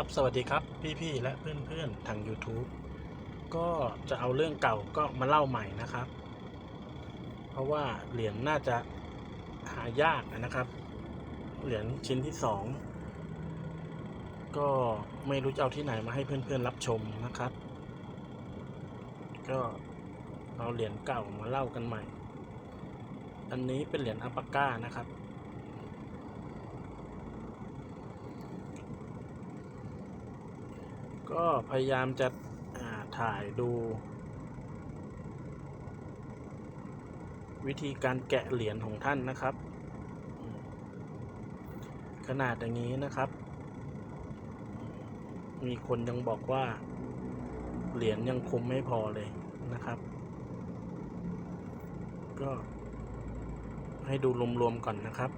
ครับ สวัสดีครับพี่ๆและเพื่อนๆทาง YouTube ก็จะเอาเรื่องเก่าก็มาเล่าใหม่นะครับ เพราะว่าเหรียญน่าจะหายากนะครับ เหรียญชิ้นที่สองก็ไม่รู้จะเอาที่ไหนมาให้เพื่อนๆรับชมนะครับ ก็เอาเหรียญเก่ามาเล่ากันใหม่ อันนี้เป็นเหรียญอัปปาก้านะครับ ก็พยายามจะถ่ายดู วิธีการแกะเหรียญของท่านนะครับ ขนาดอย่างนี้นะครับ มีคนยังบอกว่า เหรียญยังคมไม่พอเลยนะครับ ก็ให้ดูรวมๆก่อนนะครับ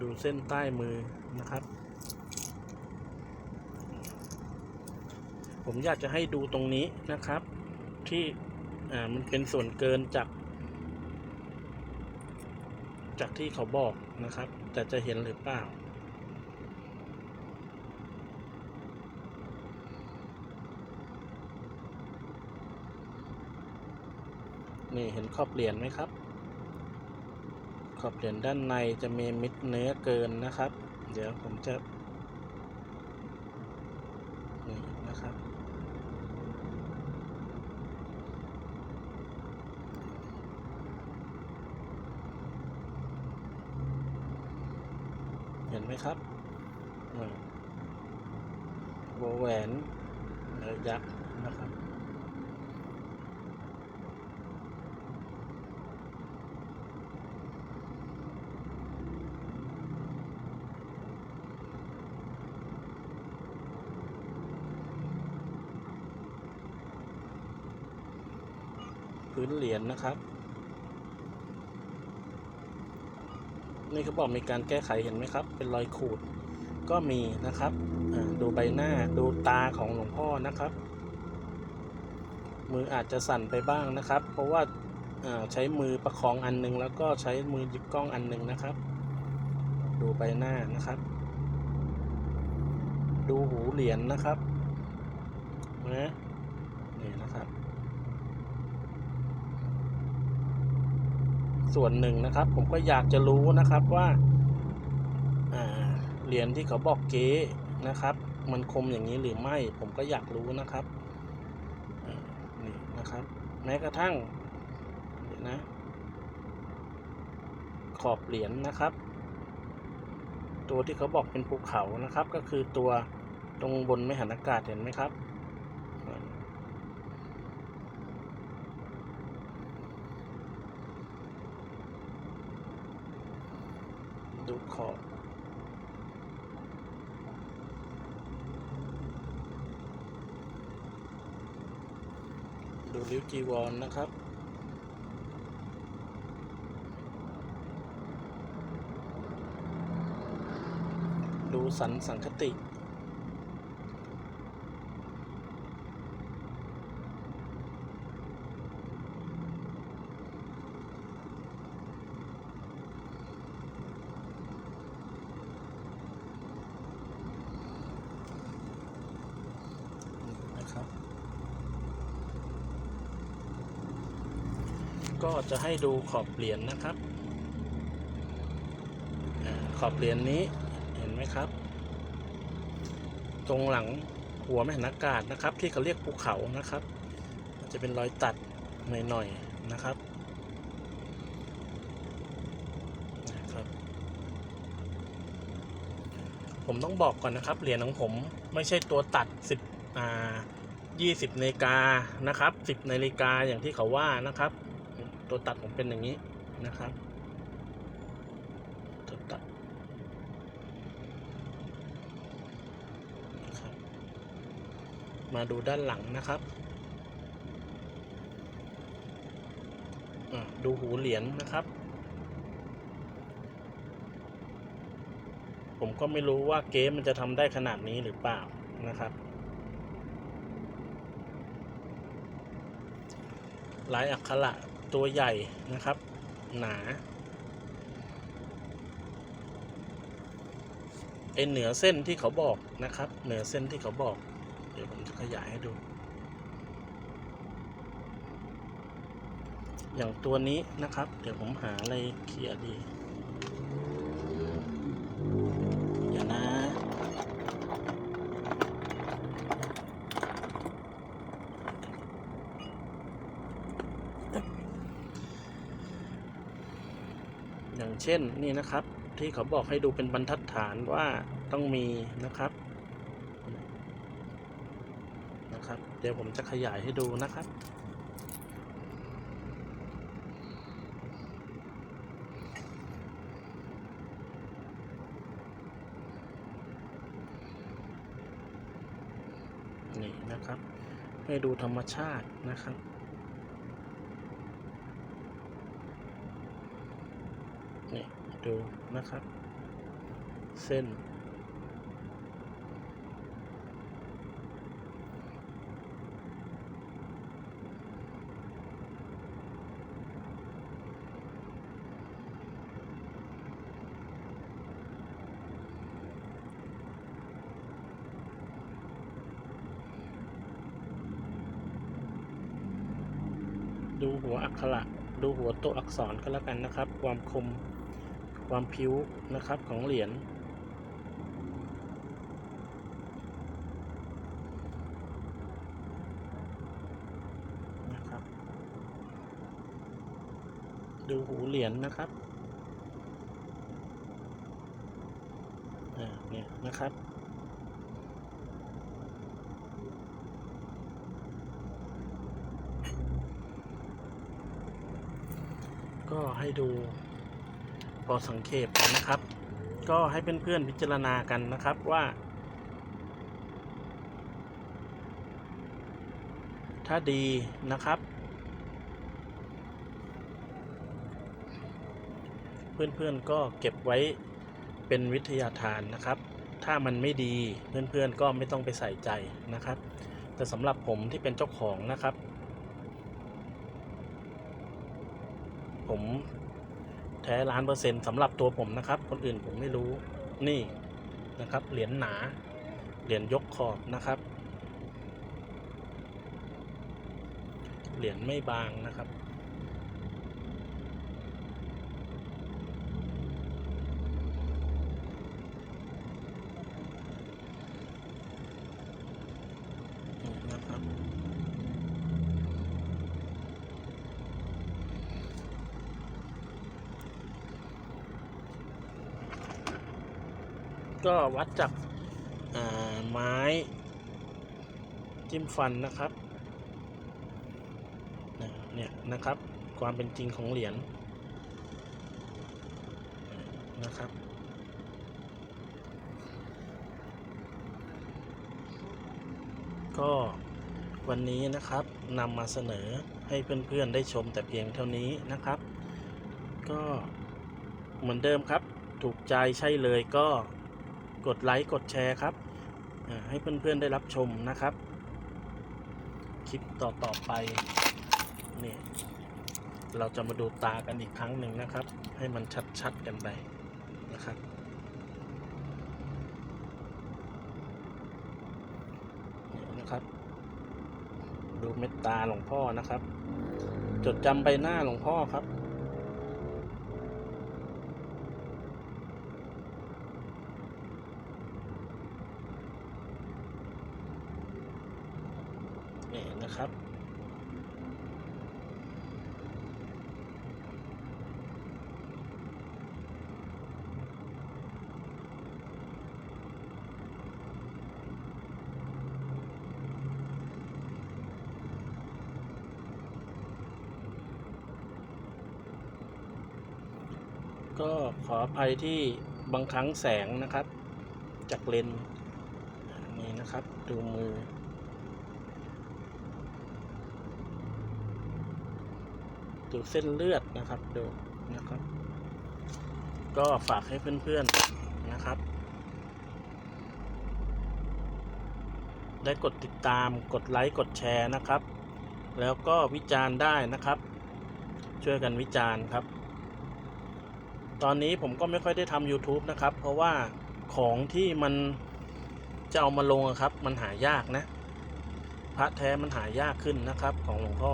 ดูเส้นใต้มือนะครับ ผมอยากจะให้ดูตรงนี้นะครับ ที่อ่ามันเป็นส่วนเกินจาก จากที่เขาบอกนะครับ แต่จะเห็นหรือเปล่า นี่เห็นขอบเหรียญไหมครับ ขอบเหรียญด้านในจะมีมิดเนื้อเกินนะครับ เดี๋ยวผมจะนี่นะครับ เห็นไห มครับวงแหวนยักษ์นะครับพื้นเหรียญนะครับ นี่เขาบอกมีการแก้ไขเห็นไหมครับ เป็นรอยขูดก็มีนะครับดูใบหน้าดูตาของหลวงพ่อนะครับ มืออาจจะสั่นไปบ้างนะครับ เพราะว่าใช้มือประคองอันหนึง แล้วก็ใช้มือหยิบกล้องอันหนึงนะครับ ดูใบหน้านะครับ ดูหูเหรียญนะครับนะนี่นะครับ ส่วนหนึ่งนะครับ ผมก็อยากจะรู้นะครับว่าเหรียญที่เขาบอกเก๊นะครับ มันคมอย่างนี้หรือไม่ ผมก็อยากรู้นะครับนี่นะครับ แม้กระทั่งนะขอบเหรียญนะครับ ตัวที่เขาบอกเป็นภูเขานะครับ ก็คือตัวตรงบนไม่หันอากาศเห็นไหมครับอ่า ดู ขอบดูริ้วจีวรนนะครับ ดูสันสังคติ นะครับ ก็จะให้ดูขอบเหรียญนะครับขอบเหรียญนี้เห็นไหมครับ ตรงหลังหัวแม่หนอากาศนะครับ ที่เขาเรียกภูเขานะครับจะเป็นรอยตัดหน่อยๆนะครับนะครับ ผมต้องบอกก่อนนะครับ เหรียญของผมไม่ใช่ตัวตัดสิบอ่ายี่สิบนาฬิกานะครับสิบนาฬิกาอย่างที่เขาว่านะครับ ตัวตัดผมเป็นอย่างนี้นะครับตัวตัดมาดูด้านหลังนะครับ ดูหูเหรียญนะครับ ผมก็ไม่รู้ว่าเกมมันจะทำได้ขนาดนี้หรือเปล่านะครับลายอักขระ ตัวใหญ่นะครับ หนาไอเหนือเส้นที่เขาบอกนะครับ เหนือเส้นที่เขาบอก เดี๋ยวผมจะขยายให้ดู อย่างตัวนี้นะครับ เดี๋ยวผมหาอะไรเขียนดีอย่านะ อย่าง เช่นนี่นะครับ ที่เขาบอกให้ดูเป็นบรรทัดฐานว่าต้องมีนะครับนะครับ เดี๋ยวผมจะขยายให้ดูนะครับนี่นะครับ ให้ดูธรรมชาตินะครับ นี่ ดูนะครับ เส้น ดูหัวอักขระดูหัวตัวอักษรก็แล้วกันนะครับ ความคม ความพิ้วนะครับของเหรียญนะครับ ดูหูเหรียญนะครับเนี่ยนะครับก็ให้ดู อสังเกตนะครับ ก็ให้เพื่อนๆพิจารณากันนะครับว่า ถ้าดีนะครับ เพื่อนๆก็เก็บไว้เป็นวิทยาทานนะครับ ถ้ามันไม่ดีเพื่อนๆก็ไม่ต้องไปใส่ใจนะครับ แต่สำหรับผมที่เป็นเจ้าของนะครับ ผม แท้ล้านเปอร์เซ็นต์สำหรับตัวผมนะครับ คนอื่นผมไม่รู้นี่นะครับ เหรียญหนา เหรียญยกขอบนะครับ เหรียญไม่บางนะครับ ก็วัดจากไม้จิ้มฟันนะครับเนี่ยนะครับความเป็นจริงของเหรียญนะครับ ก็วันนี้นะครับนำมาเสนอให้เพื่อนๆได้ชมแต่เพียงเท่านี้นะครับ ก็เหมือนเดิมครับ ถูกใจใช่เลยก็ กดไลค์กดแชร์ครับให้เพื่อนๆได้รับชมนะครับ คลิปต่อๆไปนี่เราจะมาดูตากันอีกครั้งหนึ่งนะครับ ให้มันชัดๆกันไปนะครับนี่นะครับ ดูเม็ดตาหลวงพ่อนะครับ จดจำใบหน้าหลวงพ่อครับ นะครับ ก็ขออภัยที่บางครั้งแสงนะครับ จากเลนนี่นะครับ ดูมือ ดูเส้นเลือดนะครับดูนะครับ ก็ฝากให้เพื่อนๆนะครับ ได้กดติดตามกดไลค์กดแชร์นะครับ แล้วก็วิจารณ์ได้นะครับ ช่วยกันวิจารณ์ครับ ตอนนี้ผมก็ไม่ค่อยได้ทำ YouTube นะครับ เพราะว่าของที่มันจะเอามาลงอะครับ มันหายากนะ พระแท้มันหายากขึ้นนะครับ ของหลวงพ่อ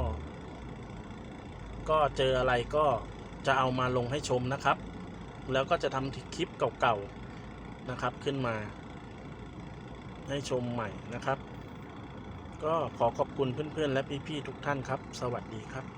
ก็เจออะไรก็จะเอามาลงให้ชมนะครับ แล้วก็จะทำคลิปเก่าๆนะครับขึ้นมา ให้ชมใหม่นะครับ ก็ขอขอบคุณเพื่อนๆ และพี่ๆทุกท่านครับ สวัสดีครับ